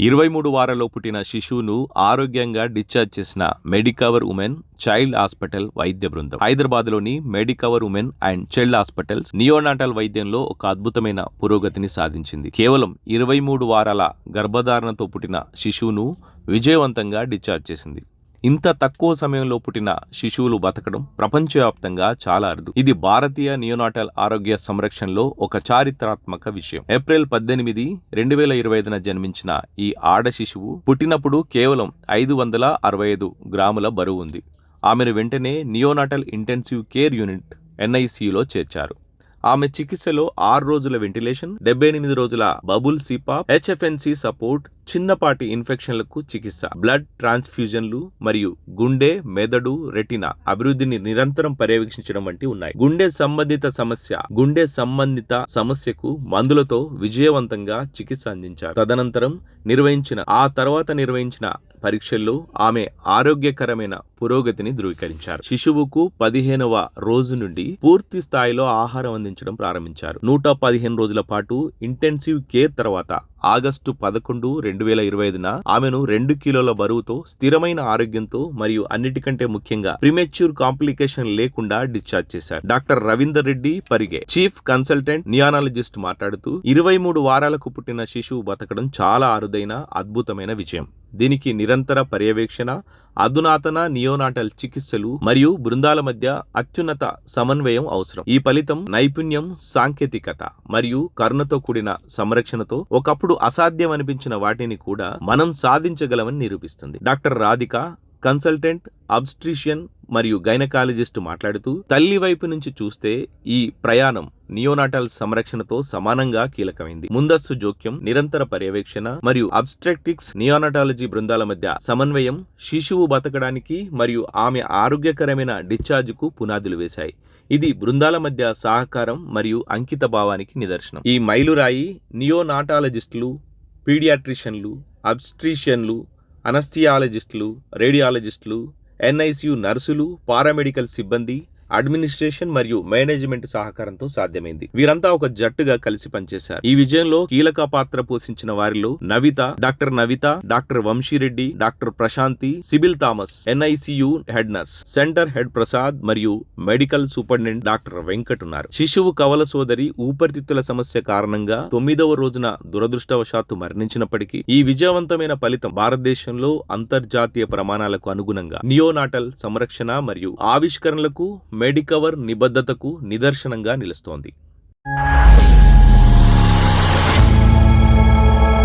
ఇరవై మూడు వారాల్లో పుట్టిన శిశువును ఆరోగ్యంగా డిశ్చార్జ్ చేసిన మెడికవర్ ఉమెన్ చైల్డ్ హాస్పిటల్ వైద్య బృందం. హైదరాబాద్లోని Medicover women and child hospitals neonatal వైద్యంలో ఒక అద్భుతమైన పురోగతిని సాధించింది. కేవలం ఇరవై మూడు వారాల గర్భధారణతో పుట్టిన శిశువును విజయవంతంగా డిశ్చార్జ్ చేసింది. ఇంత తక్కువ సమయంలో పుట్టిన శిశువులు బతకడం ప్రపంచవ్యాప్తంగా చాలా అరుదు. ఇది భారతీయ నియోనాటల్ ఆరోగ్య సంరక్షణలో ఒక చారిత్రాత్మక విషయం. ఏప్రిల్ పద్దెనిమిది రెండు వేల ఇరవై ఐదున జన్మించిన ఈ ఆడ శిశువు పుట్టినప్పుడు కేవలం ఐదు వందల అరవై ఐదు గ్రాముల బరువు ఉంది. ఆమెను వెంటనే నియోనాటల్ ఇంటెన్సివ్ కేర్ యూనిట్ ఎన్ఐసియులో చేర్చారు. ఆమె చికిత్సలో ఆరు రోజుల వెంటిలేషన్ డెబ్బై ఎనిమిది రోజుల బబుల్ సిపా హెచ్ఎఫ్ఎన్సి సపోర్ట్ చిన్నపాటి ఇన్ఫెక్షన్లకు చికిత్స బ్లడ్ ట్రాన్స్ఫ్యూజన్లు మరియు గుండె మెదడు రెటినా అభివృద్ధిని నిరంతరం పర్యవేక్షించడం వంటి ఉన్నాయి. గుండె సంబంధిత సమస్య గుండె సంబంధిత సమస్యకు మందులతో విజయవంతంగా చికిత్స అందించారు. తదనంతరం నిర్వహించిన ఆ తర్వాత నిర్వహించిన పరీక్షల్లో ఆమె ఆరోగ్యకరమైన పురోగతిని ధృవీకరించారు. శిశువుకు పదిహేనవ రోజు నుండి పూర్తి స్థాయిలో ఆహారం అందించడం ప్రారంభించారు. నూట పదిహేను రోజుల పాటు ఇంటెన్సివ్ కేర్ తర్వాత ఆగస్టు పదకొండు రెండు వేల ఇరవై ఐదున ఆమెను రెండు కిలోల బరువుతో స్థిరమైన ఆరోగ్యంతో మరియు అన్నిటికంటే ముఖ్యంగా ప్రిమెచ్యూర్ కాంప్లికేషన్ లేకుండా డిశ్చార్జ్ చేశారు. Doctor Ravinder Reddy Parige chief consultant neonatologist మాట్లాడుతూ ఇరవై మూడు వారాలకు పుట్టిన శిశువు బతకడం చాలా అరుదైన అద్భుతమైన విజయం. దీనికి నిరంతర పర్యవేక్షణ అధునాతన నియోనాటల్ చికిత్సలు మరియు బృందాల మధ్య అత్యున్నత సమన్వయం అవసరం. ఈ ఫలితం నైపుణ్యం సాంకేతికత మరియు కరుణతో కూడిన సంరక్షణతో ఒకప్పుడు అసాధ్యం అనిపించిన వాటిని కూడా మనం సాధించగలమని నిరూపిస్తుంది. డాక్టర్ రాధిక కన్సల్టెంట్ అబ్స్ట్రిషియన్ మరియు గైనకాలజిస్ట్ మాట్లాడుతూ తల్లి వైపు నుంచి చూస్తే ఈ ప్రయాణం నియోనాటల్ సంరక్షణతో సమానంగా కీలకమైంది. ముందస్తు జోక్యం నిరంతర పర్యవేక్షణ మరియు అబ్స్ట్రెక్టిక్స్ నియోనాటాలజీ బృందాల మధ్య సమన్వయం శిశువు బతకడానికి మరియు ఆమె ఆరోగ్యకరమైన డిశ్చార్జ్కు పునాదులు వేశాయి. ఇది బృందాల మధ్య సహకారం మరియు అంకిత భావానికి నిదర్శనం. ఈ మైలురాయి నియోనాటాలజిస్టులు పీడియాట్రిషియన్లు అబ్స్ట్రీషియన్లు అనస్థియాలజిస్టులు రేడియాలజిస్టులు ఎన్ఐసియు నర్సులు పారామెడికల్ సిబ్బంది అడ్మినిస్ట్రేషన్ మరియు మేనేజ్మెంట్ సహకారంతో సాధ్యమైంది. వీరంతా ఒక జట్టుగా కలిసి పనిచేశారు. ఈ విజయంలో కీలక పాత్ర పోషించిన వారిలో Navitha doctor Navitha doctor Vamsireddy doctor Prashanthi Sybil Thomas NICU head nurse centre head Prasad మరియు మెడికల్ సూపరింటెండెంట్ డాక్టర్ వెంకట్ ఉన్నారు శిశువు కవల సోదరి ఊపిరితిత్తుల సమస్య కారణంగా తొమ్మిదవ రోజున దురదృష్టవశాత్తు మరణించినప్పటికీ ఈ విజయవంతమైన ఫలితం భారతదేశంలో అంతర్జాతీయ ప్రమాణాలకు అనుగుణంగా నియోనాటల్ సంరక్షణ మరియు ఆవిష్కరణలకు మెడికవర్ నిబద్ధతకు నిదర్శనంగా నిలుస్తోంది.